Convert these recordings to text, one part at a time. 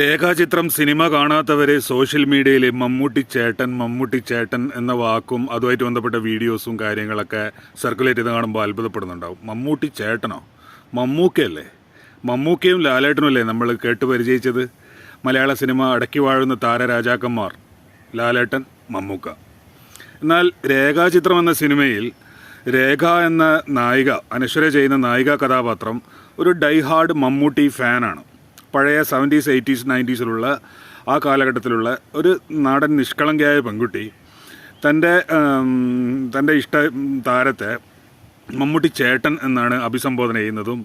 രേഖാചിത്രം cinema കാണാത്തവരെ social മീഡിയയിൽ മമ്മൂട്ടി ചേട്ടൻ മമ്മൂട്ടി ചേട്ടൻ എന്ന വാക്കും അതുമായിട്ട് ബന്ധപ്പെട്ട വീഡിയോസും കാര്യങ്ങളൊക്കെ സർക്കുലേറ്റ് ചെയ്ത് കാണുമ്പോൾ അത്ഭുതപ്പെടുന്നുണ്ടാവും. മമ്മൂട്ടി ചേട്ടനോ? മമ്മൂക്കയല്ലേ? മമ്മൂക്കയും ലാലേട്ടനും അല്ലേ നമ്മൾ കേട്ട് പരിചയിച്ചത്? മലയാള സിനിമ അടക്കി വാഴുന്ന താരരാജാക്കന്മാർ ലാലേട്ടൻ മമ്മൂക്ക. എന്നാൽ രേഖാചിത്രം എന്ന സിനിമയിൽ രേഖ എന്ന നായിക അനശ്വര ചെയ്യുന്ന നായിക കഥാപാത്രം ഒരു ഡൈഹാർഡ് മമ്മൂട്ടി ഫാനാണ്. പഴയ സെവന്റീസ് എയ്റ്റീസ് നയന്റീസിലുള്ള ആ കാലഘട്ടത്തിലുള്ള ഒരു നാടൻ നിഷ്കളങ്കയായ പെൺകുട്ടി തന്റെ തന്റെ ഇഷ്ട താരത്തെ മമ്മൂട്ടി ചേട്ടൻ എന്നാണ് അഭിസംബോധന ചെയ്യുന്നതും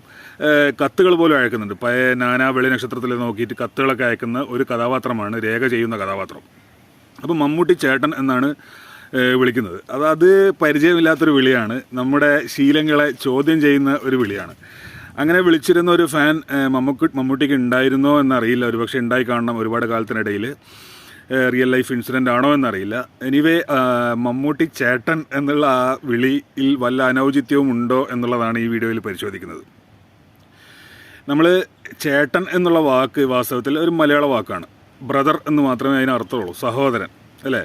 കത്തുകൾ പോലും അയക്കുന്നുണ്ട്. പഴയ നാനാ വെളി നക്ഷത്രത്തിൽ നോക്കിയിട്ട് കത്തുകളൊക്കെ അയക്കുന്ന ഒരു കഥാപാത്രമാണ് രേഖ ചെയ്യുന്ന കഥാപാത്രം. അപ്പോൾ മമ്മൂട്ടി ചേട്ടൻ എന്നാണ് വിളിക്കുന്നത്. അത് അത് പരിചയമില്ലാത്തൊരു വിളിയാണ്. നമ്മുടെ ശീലങ്ങളെ ചോദ്യം ചെയ്യുന്ന ഒരു വിളിയാണ്. അങ്ങനെ വിളിച്ചിരുന്ന ഒരു ഫാൻ മമ്മൂക്ക് മമ്മൂട്ടിക്ക് ഉണ്ടായിരുന്നോ എന്നറിയില്ല. ഒരുപക്ഷെ ഉണ്ടായി കാണണം ഒരുപാട് കാലത്തിനിടയിൽ. റിയൽ ലൈഫ് ഇൻസിഡന്റ് ആണോ എന്നറിയില്ല. എനിവേ മമ്മൂട്ടി ചേട്ടൻ എന്നുള്ള ആ വിളിയിൽ വല്ല അനൗചിത്യവും ഉണ്ടോ എന്നുള്ളതാണ് ഈ വീഡിയോയിൽ പരിശോധിക്കുന്നത്. നമ്മൾ ചേട്ടൻ എന്നുള്ള വാക്ക് വാസ്തവത്തിൽ ഒരു മലയാള വാക്കാണ്. ബ്രദർ എന്ന് മാത്രമേ അതിന് അർത്ഥമുള്ളൂ. സഹോദരൻ അല്ലേ?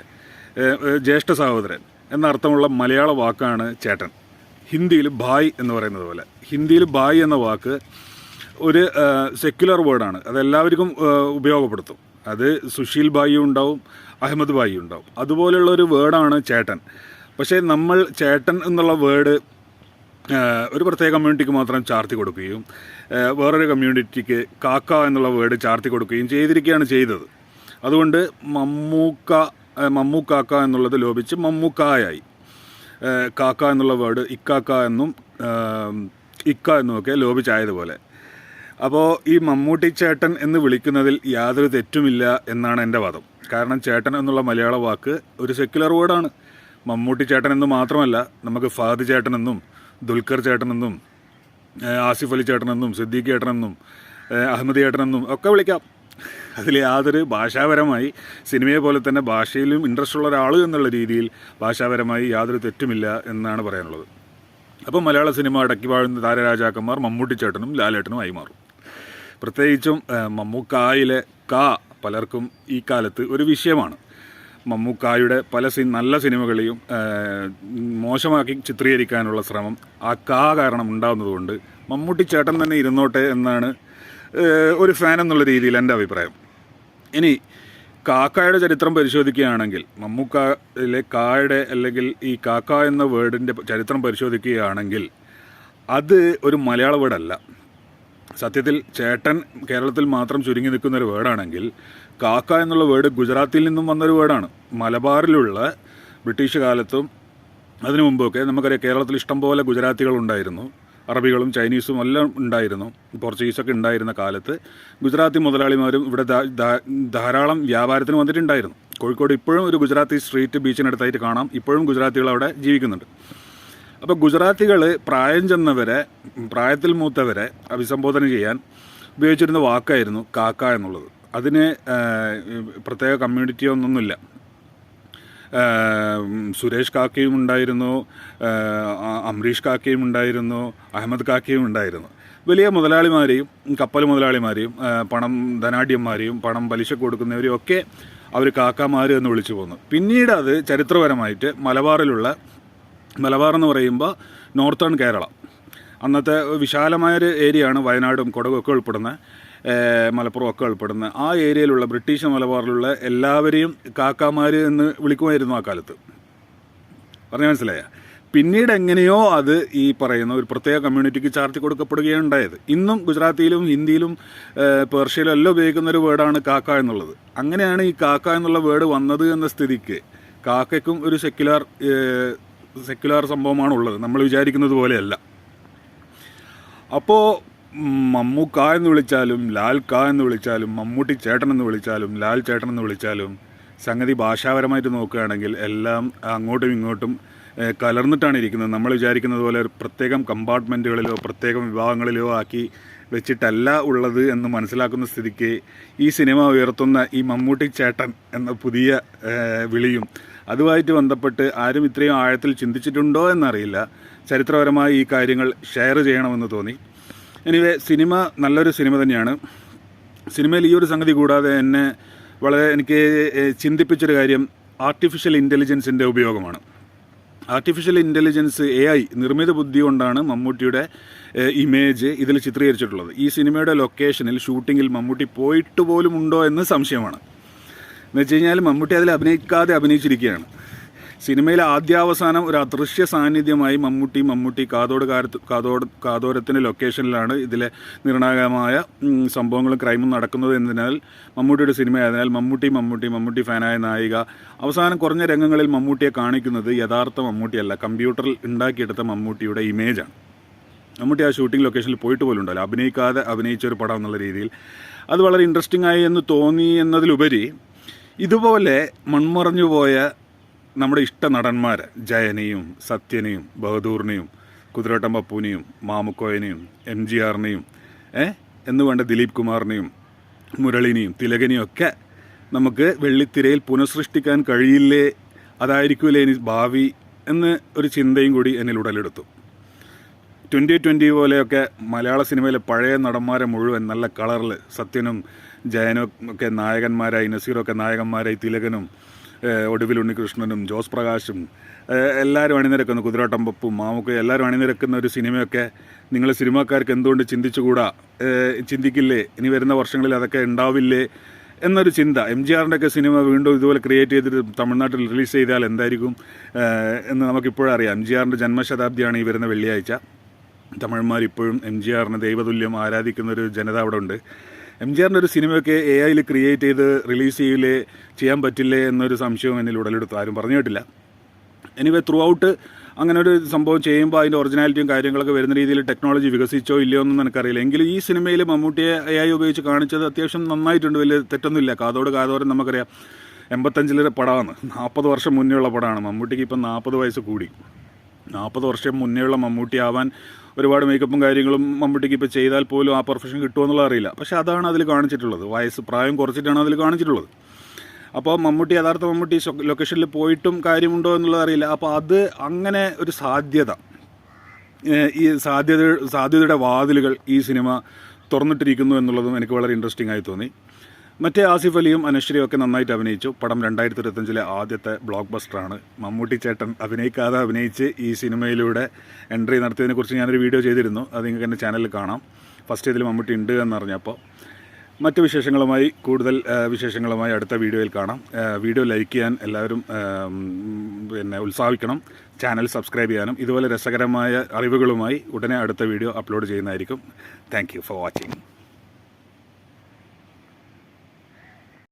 ജ്യേഷ്ഠ സഹോദരൻ എന്ന അർത്ഥമുള്ള മലയാള വാക്കാണ് ചേട്ടൻ. ഹിന്ദിയിൽ ഭായ് എന്ന് പറയുന്നത് പോലെ. ഹിന്ദിയിൽ ഭായ് എന്ന വാക്ക് ഒരു സെക്യുലർ വേർഡാണ് അത് എല്ലാവർക്കും ഏഹ് ഉപയോഗപ്പെടുത്തും. അത് സുശീൽ ബായി ഉണ്ടാവും അഹമ്മദ് ബായി ഉണ്ടാവും. അതുപോലെയുള്ള ഒരു വേർഡാണ് ചേട്ടൻ. പക്ഷേ നമ്മൾ ചേട്ടൻ എന്നുള്ള വേർഡ് ഒരു പ്രത്യേക കമ്മ്യൂണിറ്റിക്ക് മാത്രം ചാർത്തി കൊടുക്കുകയും വേറൊരു കമ്മ്യൂണിറ്റിക്ക് കാക്ക എന്നുള്ള വേർഡ് ചാർത്തി കൊടുക്കുകയും ചെയ്തിരിക്കുകയാണ് ചെയ്തത്. അതുകൊണ്ട് മമ്മൂക്ക മമ്മൂക്കാക്ക എന്നുള്ളത് ലോപിച്ച് മമ്മൂക്കായായി. കാക്ക എന്നുള്ള വേർഡ് ഇക്കാക്ക എന്നും ഇക്ക എന്നുമൊക്കെ ലോപിച്ചായതുപോലെ അപ്പോൾ ഈ മമ്മൂട്ടി ചേട്ടൻ എന്ന് വിളിക്കുന്നതിൽ യാതൊരു തെറ്റുമില്ല എന്നാണ് എന്റെ വാദം. കാരണം ചേട്ടൻ എന്നുള്ള മലയാള വാക്ക് ഒരു സെക്യുലർ വേർഡാണ് മമ്മൂട്ടി ചേട്ടൻ എന്ന് മാത്രമല്ല നമുക്ക് ഫാദ് ചേട്ടനെന്നും ദുൽഖർ ചേട്ടനെന്നും ആസിഫ് അലി ചേട്ടനെന്നും സിദ്ദീഖ് ചേട്ടനെന്നും അഹമ്മദ് ചേട്ടനെന്നും ഒക്കെ വിളിക്കാം. അതിൽ യാതൊരു ഭാഷാപരമായി സിനിമയെ പോലെ തന്നെ ഭാഷയിലും ഇൻട്രസ്റ്റ് ഉള്ള ഒരാൾ എന്നുള്ള രീതിയിൽ ഭാഷാപരമായി യാതൊരു തെറ്റുമില്ല എന്നാണ് പറയാനുള്ളത്. അപ്പോൾ മലയാള സിനിമ അടക്കി വാഴുന്ന താരരാജാക്കന്മാർ മമ്മൂട്ടിച്ചേട്ടനും ലാലേട്ടനും ആയി മാറും. പ്രത്യേകിച്ചും മമ്മൂക്കായിലെ കാ പലർക്കും ഈ കാലത്ത് ഒരു വിഷയമാണ്. മമ്മൂക്കായുടെ പല സി നല്ല സിനിമകളെയും മോശമാക്കി ചിത്രീകരിക്കാനുള്ള ശ്രമം ആ കാ കാരണം ഉണ്ടാകുന്നതുകൊണ്ട് മമ്മൂട്ടി ചേട്ടൻ തന്നെ ഇരുന്നോട്ടെ എന്നാണ് ഒരു ഫാൻ എന്നുള്ള രീതിയിൽ എന്റെ അഭിപ്രായം. ഇനി കാക്കയുടെ ചരിത്രം പരിശോധിക്കുകയാണെങ്കിൽ മമ്മൂക്കയിലെ കായുടെ അല്ലെങ്കിൽ ഈ കാക്ക എന്ന വേർഡിന്റെ ചരിത്രം പരിശോധിക്കുകയാണെങ്കിൽ അത് ഒരു മലയാള വേർഡല്ല. സത്യത്തിൽ ചേട്ടൻ കേരളത്തിൽ മാത്രം ചുരുങ്ങി നിൽക്കുന്ന ഒരു വേർഡാണെങ്കിൽ കാക്ക എന്നുള്ള വേർഡ് ഗുജറാത്തിൽ നിന്നും വന്നൊരു വേർഡാണ്. മലബാറിലുള്ള ബ്രിട്ടീഷ് കാലത്തും അതിനു മുമ്പൊക്കെ നമുക്കറിയാം കേരളത്തിൽ ഇഷ്ടംപോലെ ഗുജറാത്തികൾ ഉണ്ടായിരുന്നു അറബികളും ചൈനീസും എല്ലാം ഉണ്ടായിരുന്നു. പോർച്ചുഗീസൊക്കെ ഉണ്ടായിരുന്ന കാലത്ത് ഗുജറാത്തി മുതലാളിമാരും ഇവിടെ ധാരാളം വ്യാപാരത്തിന് വന്നിട്ടുണ്ടായിരുന്നു. കോഴിക്കോട് ഇപ്പോഴും ഒരു ഗുജറാത്തി സ്ട്രീറ്റ് ബീച്ചിനടുത്തായിട്ട് കാണാം. ഇപ്പോഴും ഗുജറാത്തികൾ അവിടെ ജീവിക്കുന്നുണ്ട്. അപ്പോൾ ഗുജറാത്തികൾ പ്രായം ചെന്നവരെ പ്രായത്തിൽ മൂത്തവരെ അഭിസംബോധന ചെയ്യാൻ ഉപയോഗിച്ചിരുന്ന വാക്കായിരുന്നു കാക്ക എന്നുള്ളത്. അതിന് പ്രത്യേക കമ്മ്യൂണിറ്റിയോ ഒന്നൊന്നുമില്ല സുരേഷ് കാക്കയും ഉണ്ടായിരുന്നു അംരീഷ് കാക്കയും ഉണ്ടായിരുന്നു അഹമ്മദ് കാക്കയും ഉണ്ടായിരുന്നു. വലിയ മുതലാളിമാരെയും കപ്പൽ മുതലാളിമാരെയും പണം ധനാഢ്യന്മാരെയും പണം പലിശ കൊടുക്കുന്നവരെയും ഒക്കെ അവർ കാക്കാമാർ എന്ന് വിളിച്ചു പോന്നു. പിന്നീട് അത് ചരിത്രപരമായിട്ട് മലബാറിലുള്ള മലബാർ എന്ന് പറയുമ്പോൾ നോർത്തേൺ കേരള. അന്നത്തെ വിശാലമായൊരു ഏരിയയാണ് വയനാടും കൊടകൊക്കെ ഉൾപ്പെടുന്ന മലപ്പുറം ഒക്കെ ഉൾപ്പെടുന്ന ആ ഏരിയയിലുള്ള ബ്രിട്ടീഷ് മലബാറിലുള്ള എല്ലാവരെയും കാക്കാമാർ എന്ന് വിളിക്കുമായിരുന്നു ആ കാലത്ത്. പറഞ്ഞ മനസ്സിലായ? പിന്നീട് എങ്ങനെയോ അത് ഈ പറയുന്ന ഒരു പ്രത്യേക കമ്മ്യൂണിറ്റിക്ക് ചാർത്തി കൊടുക്കപ്പെടുകയാണ് ഉണ്ടായത് ഇന്നും ഗുജറാത്തിയിലും ഹിന്ദിയിലും പേർഷ്യയിലും എല്ലാം ഉപയോഗിക്കുന്ന ഒരു വേർഡാണ് കാക്ക എന്നുള്ളത്. അങ്ങനെയാണ് ഈ കാക്ക എന്നുള്ള വേർഡ് വന്നത് എന്ന സ്ഥിതിക്ക് കാക്കയ്ക്കും ഒരു സെക്യുലർ സെക്യുലർ സംഭവമാണ് ഉള്ളത് നമ്മൾ വിചാരിക്കുന്നത് പോലെയല്ല. അപ്പോൾ മമ്മൂക്ക എന്ന് വിളിച്ചാലും ലാൽ ക എന്ന് വിളിച്ചാലും മമ്മൂട്ടി ചേട്ടൻ എന്ന് വിളിച്ചാലും ലാൽ ചേട്ടൻ എന്ന് വിളിച്ചാലും സംഗതി ഭാഷാപരമായിട്ട് നോക്കുകയാണെങ്കിൽ എല്ലാം അങ്ങോട്ടും ഇങ്ങോട്ടും കലർന്നിട്ടാണ് ഇരിക്കുന്നത്. നമ്മൾ വിചാരിക്കുന്നത് പോലെ പ്രത്യേകം കമ്പാർട്ട്മെന്റുകളിലോ പ്രത്യേകം വിഭാഗങ്ങളിലോ ആക്കി വെച്ചിട്ടല്ല ഉള്ളത് എന്ന് മനസ്സിലാക്കുന്ന സ്ഥിതിക്ക് ഈ സിനിമ ഉയർത്തുന്ന ഈ മമ്മൂട്ടി ചേട്ടൻ എന്ന പുതിയ വിളിയും അതുമായിട്ട് ബന്ധപ്പെട്ട് ആരും ഇത്രയും ആഴത്തിൽ ചിന്തിച്ചിട്ടുണ്ടോ എന്നറിയില്ല. ചരിത്രപരമായി ഈ കാര്യങ്ങൾ ഷെയർ ചെയ്യണമെന്ന് തോന്നി. എനിവേ സിനിമ നല്ലൊരു സിനിമ തന്നെയാണ്. സിനിമയിൽ ഈ ഒരു സംഗതി കൂടാതെ എന്നെ വളരെ എനിക്ക് ചിന്തിപ്പിച്ചൊരു കാര്യം ആർട്ടിഫിഷ്യൽ ഇന്റലിജൻസിന്റെ ഉപയോഗമാണ്. ആർട്ടിഫിഷ്യൽ ഇന്റലിജൻസ് എ ഐ നിർമ്മിത ബുദ്ധി കൊണ്ടാണ് മമ്മൂട്ടിയുടെ ഇമേജ് ഇതിൽ ചിത്രീകരിച്ചിട്ടുള്ളത്. ഈ സിനിമയുടെ ലൊക്കേഷനിൽ ഷൂട്ടിങ്ങിൽ മമ്മൂട്ടി പോയിട്ട് പോലും ഉണ്ടോ എന്ന് സംശയമാണ്. എന്ന് വെച്ച് കഴിഞ്ഞാൽ മമ്മൂട്ടി അതിൽ അഭിനയിക്കാതെ അഭിനയിച്ചിരിക്കുകയാണ്. സിനിമയിലെ ആദ്യാവസാനം ഒരു അദൃശ്യ സാന്നിധ്യമായി മമ്മൂട്ടി മമ്മൂട്ടി കാതോട് കാരത്ത് കാതോട് കാതോരത്തിന്റെ ലൊക്കേഷനിലാണ് ഇതിലെ നിർണായകമായ സംഭവങ്ങളും ക്രൈമും നടക്കുന്നത് എന്നതിനാൽ മമ്മൂട്ടിയുടെ സിനിമയായതിനാൽ മമ്മൂട്ടി മമ്മൂട്ടി മമ്മൂട്ടി ഫാനായ നായിക. അവസാനം കുറഞ്ഞ രംഗങ്ങളിൽ മമ്മൂട്ടിയെ കാണിക്കുന്നത് യഥാർത്ഥ മമ്മൂട്ടിയല്ല കമ്പ്യൂട്ടറിൽ ഉണ്ടാക്കിയെടുത്ത മമ്മൂട്ടിയുടെ ഇമേജാണ് മമ്മൂട്ടി ആ ഷൂട്ടിംഗ് ലൊക്കേഷനിൽ പോയിട്ട് പോലും ഉണ്ടല്ലോ അഭിനയിക്കാതെ അഭിനയിച്ച ഒരു പടം എന്നുള്ള രീതിയിൽ. അത് വളരെ ഇൻട്രസ്റ്റിംഗ് ആയി എന്ന് തോന്നി എന്നതിലുപരി ഇതുപോലെ മൺമറഞ്ഞു പോയ നമ്മുടെ ഇഷ്ട നടന്മാർ ജയനെയും സത്യനെയും ബഹദൂറിനെയും കുതിരോട്ടം പപ്പുവിനെയും മാമുക്കോയനെയും എം ജി ആറിനെയും എന്ന് വേണ്ട ദിലീപ് കുമാറിനെയും മുരളിനെയും തിലകനെയും ഒക്കെ നമുക്ക് വെള്ളിത്തിരയിൽ പുനഃസൃഷ്ടിക്കാൻ കഴിയില്ലേ? അതായിരിക്കില്ലേ ഇനി ഭാവി എന്ന് ഒരു ചിന്തയും കൂടി എന്നിൽ ഉടലെടുത്തു. ട്വന്റി ട്വന്റി പോലെയൊക്കെ മലയാള സിനിമയിലെ പഴയ നടന്മാരെ മുഴുവൻ നല്ല കളറിൽ സത്യനും ജയനും ഒക്കെ നായകന്മാരായി നസീറൊക്കെ നായകന്മാരായി തിലകനും ഒടുവിൽ ഉണ്ണികൃഷ്ണനും ജോസ് പ്രകാശും എല്ലാവരും അണിനിരക്കുന്ന കുതിരാട്ടം പപ്പും മാമുക്കും എല്ലാവരും അണിനിരക്കുന്ന ഒരു സിനിമയൊക്കെ നിങ്ങൾ സിനിമാക്കാർക്ക് എന്തുകൊണ്ട് ചിന്തിച്ചുകൂടാ? ചിന്തിക്കില്ലേ? ഇനി വരുന്ന വർഷങ്ങളിൽ അതൊക്കെ ഉണ്ടാവില്ലേ? എന്നൊരു ചിന്ത. എം ജി ആറിന്റെ ഒക്കെ സിനിമ വീണ്ടും ഇതുപോലെ ക്രിയേറ്റ് ചെയ്തിട്ട് തമിഴ്നാട്ടിൽ റിലീസ് ചെയ്താൽ എന്തായിരിക്കും? എന്ന് നമുക്കിപ്പോഴും അറിയാം. എം ജി ആറിന്റെ ജന്മശതാബ്ദിയാണ് ഈ വരുന്ന വെള്ളിയാഴ്ച. തമിഴന്മാർ ഇപ്പോഴും എം ജി ആറിനെ ദൈവതുല്യം ആരാധിക്കുന്നൊരു ജനത അവിടെ ഉണ്ട്. എം ജി ആറിന്റെ ഒരു സിനിമയൊക്കെ എ ഐയിൽ ക്രിയേറ്റ് ചെയ്ത് റിലീസ് ചെയ്യില്ലേ ചെയ്യാൻ പറ്റില്ലേ എന്നൊരു സംശയം എന്നിൽ ഉടലെടുത്തു ആരും പറഞ്ഞു കേട്ടില്ല എനിവേ ത്രൂ ഔട്ട് അങ്ങനെ ഒരു സംഭവം ചെയ്യുമ്പോൾ അതിന്റെ ഒറിജിനാലിറ്റിയും കാര്യങ്ങളൊക്കെ വരുന്ന രീതിയിൽ ടെക്നോളജി വികസിച്ചോ ഇല്ലയോ എന്നൊന്നും എനിക്കറിയില്ല. എങ്കിലും ഈ സിനിമയിൽ മമ്മൂട്ടിയെ എ ഐ ഉപയോഗിച്ച് കാണിച്ചത് അത്യാവശ്യം നന്നായിട്ടുണ്ട്. വലിയ തെറ്റൊന്നുമില്ല. കാതോട് കാതോരം നമുക്കറിയാം. എൺപത്തഞ്ചിലെ പടമാണ് നാൽപ്പത് വർഷം മുന്നേ ഉള്ള പടമാണ് മമ്മൂട്ടിക്ക് ഇപ്പം നാൽപ്പത് വയസ്സ് കൂടി. നാൽപ്പത് വർഷം മുന്നേ ഉള്ള മമ്മൂട്ടി ആവാൻ ഒരുപാട് മേക്കപ്പും കാര്യങ്ങളും മമ്മൂട്ടിക്ക് ഇപ്പോൾ ചെയ്താൽ പോലും ആ പെർഫെക്ഷൻ കിട്ടുമോ എന്നുള്ളത് അറിയില്ല. പക്ഷേ അതാണ് അതിൽ കാണിച്ചിട്ടുള്ളത്. വയസ്സ് പ്രായം കുറച്ചിട്ടാണ് അതിൽ കാണിച്ചിട്ടുള്ളത്. അപ്പോൾ മമ്മൂട്ടി യഥാർത്ഥ മമ്മൂട്ടി ലൊക്കേഷനിൽ പോയിട്ടും കാര്യമുണ്ടോ എന്നുള്ളത് അറിയില്ല. അപ്പോൾ അത് അങ്ങനെ ഒരു സാധ്യത ഈ സാധ്യത സാധ്യതയുടെ വാതിലുകൾ ഈ സിനിമ തുറന്നിട്ടിരിക്കുന്നു എന്നുള്ളതും എനിക്ക് വളരെ ഇൻട്രസ്റ്റിംഗ് ആയി തോന്നി. മറ്റേ ആസിഫ് അലിയും അനശ്വരിയും ഒക്കെ നന്നായിട്ട് അഭിനയിച്ചു. പടം രണ്ടായിരത്തി ഇരുപത്തഞ്ചിലെ ആദ്യത്തെ ബ്ലോക്ക് ബസ്റ്ററാണ് മമ്മൂട്ടി ചേട്ടൻ അഭിനയിക്കാതെ അഭിനയിച്ച് ഈ സിനിമയിലൂടെ എൻട്രി നടത്തിയതിനെ നടത്തിയതിനെക്കുറിച്ച് ഞാനൊരു വീഡിയോ ചെയ്തിരുന്നു. അത് നിങ്ങൾക്ക് എന്റെ ചാനലിൽ കാണാം. ഫസ്റ്റ് ഇതിൽ മമ്മൂട്ടി ഉണ്ട് എന്നറിഞ്ഞപ്പോൾ മറ്റ് വിശേഷങ്ങളുമായി കൂടുതൽ വിശേഷങ്ങളുമായി അടുത്ത വീഡിയോയിൽ കാണാം. വീഡിയോ ലൈക്ക് ചെയ്യാൻ എല്ലാവരും പിന്നെ ഉത്സാഹിക്കണം. ചാനൽ സബ്സ്ക്രൈബ് ചെയ്യാനും. ഇതുപോലെ രസകരമായ അറിവുകളുമായി ഉടനെ അടുത്ത വീഡിയോ അപ്ലോഡ് ചെയ്യുന്നതായിരിക്കും. Thank for watching.